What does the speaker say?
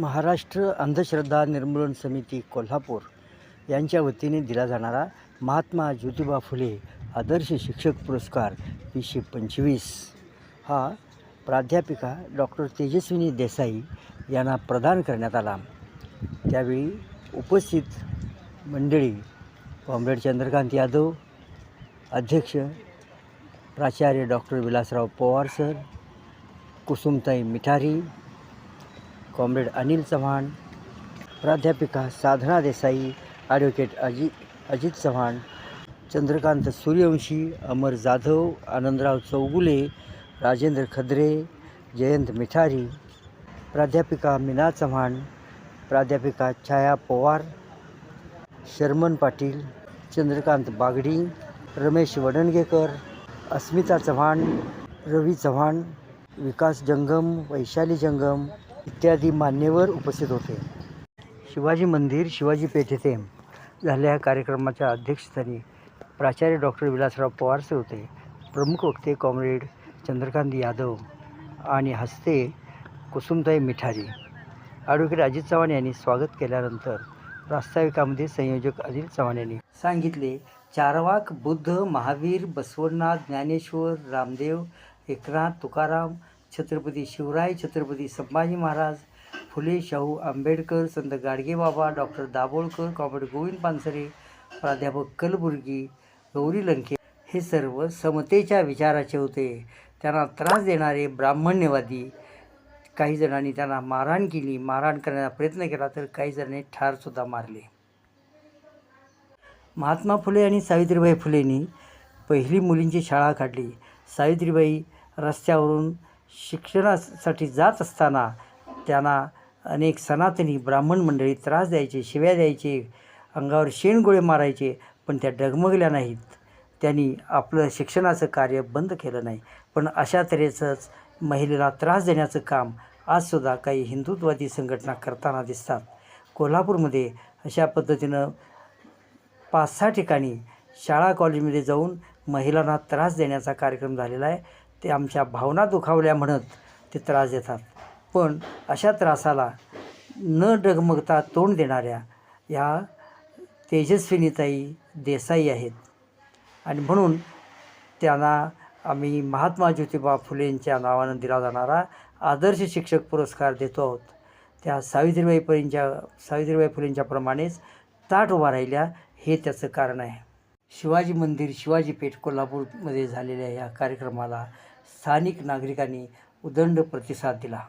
महाराष्ट्र अंधश्रद्धा निर्मूलन समिती कोल्हापूर यांच्या वतीने दिला जाणारा महात्मा ज्योतिबा फुले आदर्श शिक्षक पुरस्कार वीसशे पंचवीस. हा प्राध्यापिका डॉक्टर तेजस्विनी देसाई यांना प्रदान करण्यात आला. त्यावेळी उपस्थित मंडळी कॉम्रेड चंद्रकांत यादव अध्यक्ष प्राचार्य doctor Vilasrao Pawar sir Kusumtai Mithari comrade Anil Chavan प्राध्यापिका साधना देसाई ॲडव्होकेट अजि अजित चव्हाण चंद्रकांत सूर्यवंशी अमर जाधव आनंदराव चौगुले राजेंद्र खद्रे जयंत मिठारी प्राध्यापिका मीना चव्हाण प्राध्यापिका छाया पवार शर्मन पाटील चंद्रकांत बागडी रमेश वडणगेकर अस्मिता चव्हाण रवी चव्हाण विकास जंगम वैशाली जंगम इत्यादी मान्यवर उपस्थित होते. शिवाजी मंदिर शिवाजी पेठेथे झालेल्या कार्यक्रमाच्या अध्यक्षस्थानी प्राचार्य डॉक्टर विलासराव पवारसे होते. प्रमुख वक्ते कॉम्रेड चंद्रकांत यादव आणि हस्ते कुसुमताई मिठारी. ॲडव्होकेट अजित चव्हाण यांनी स्वागत केल्यानंतर प्रास्ताविकामध्ये संयोजक अनिल चव्हाण यांनी सांगितले चारवाक बुद्ध महावीर बसवनाथ ज्ञानेश्वर रामदेव एकनाथ तुकाराम छत्रपती शिवराय छत्रपती संभाजी महाराज फुले शाहू आंबेडकर संत गाडगेबाबा डॉक्टर दाभोळकर कॉम्रेड गोविंद पानसरे प्राध्यापक कलबुर्गी गौरी लंके हे सर्व समतेच्या विचाराचे होते. त्यांना त्रास देणारे ब्राह्मण्यवादी काही जणांनी त्यांना मारहाण केली. मारहाण करण्याचा प्रयत्न केला तर काही जणांनी ठारसुद्धा मारले. महात्मा फुले आणि सावित्रीबाई फुलेंनी पहिली मुलींची शाळा काढली. सावित्रीबाई रस्त्यावरून शिक्षणासाठी जात असताना त्यांना अनेक सनातनी ब्राह्मण मंडळी त्रास द्यायचे शिव्या द्यायचे अंगावर शेणगोळे मारायचे पण त्या डगमगल्या नाहीत. त्यांनी आपलं शिक्षणाचं कार्य बंद केलं नाही. पण अशा तऱ्हेचंच महिलेला त्रास देण्याचं काम आजसुद्धा काही हिंदुत्ववादी संघटना करताना दिसतात. कोल्हापूरमध्ये अशा पद्धतीनं पाच सहा ठिकाणी शाळा कॉलेजमध्ये जाऊन महिलांना त्रास देण्याचा कार्यक्रम झालेला आहे. ते आमच्या भावना दुखावल्या म्हणत ते त्रास देतात. पण अशा त्रासाला न डगमगता तोंड देणाऱ्या या तेजस्विनीताई देसाई आहेत. आणि म्हणून त्यांना आम्ही महात्मा ज्योतिबा फुलेंच्या नावानं दिला जाणारा आदर्श शिक्षक पुरस्कार देतो आहोत. त्या सावित्रीबाई फुलेंच्या सावित्रीबाई फुलेंच्या प्रमाणेच ताट उभा राहिल्या हे त्याचं कारण आहे. शिवाजी मंदिर शिवाजी पेठ कोल्हापूरमध्ये झालेल्या या कार्यक्रमाला स्थानिक नागरिकांनी उदंड प्रतिसाद दिला.